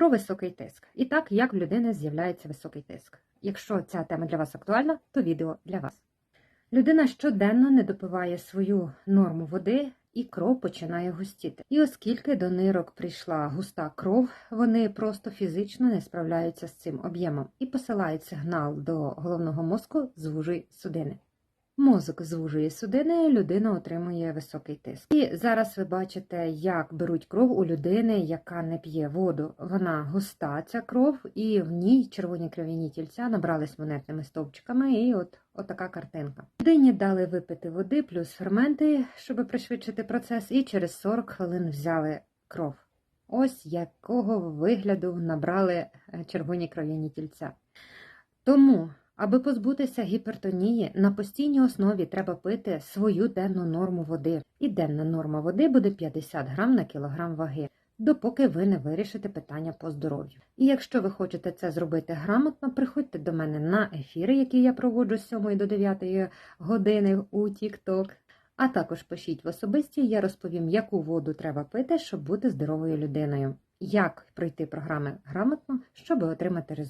Про високий тиск. І так, як в людини з'являється високий тиск. Якщо ця тема для вас актуальна, то відео для вас. Людина щоденно не допиває свою норму води, і кров починає густіти. І оскільки до нирок прийшла густа кров, вони просто фізично не справляються з цим об'ємом і посилають сигнал до головного мозку звужуй судини. Мозок звужує судини, людина отримує високий тиск. І зараз ви бачите, як беруть кров у людини, яка не п'є воду. Вона густа, ця кров, і в ній червоні кров'яні тільця набрались монетними стовпчиками, і от, от така картинка. Людині дали випити води плюс ферменти, щоб пришвидшити процес, і через 40 хвилин взяли кров. Ось якого вигляду набрали е, червоні кров'яні тільця. Тому Аби позбутися гіпертонії, на постійній основі треба пити свою денну норму води. І денна норма води буде 50 грам на кілограм ваги, допоки ви не вирішите питання по здоров'ю. І якщо ви хочете це зробити грамотно, приходьте до мене на ефіри, які я проводжу з 7 до 9 години у TikTok. А також пишіть в особисті, я розповім, яку воду треба пити, щоб бути здоровою людиною, як пройти програми грамотно, щоб отримати результат.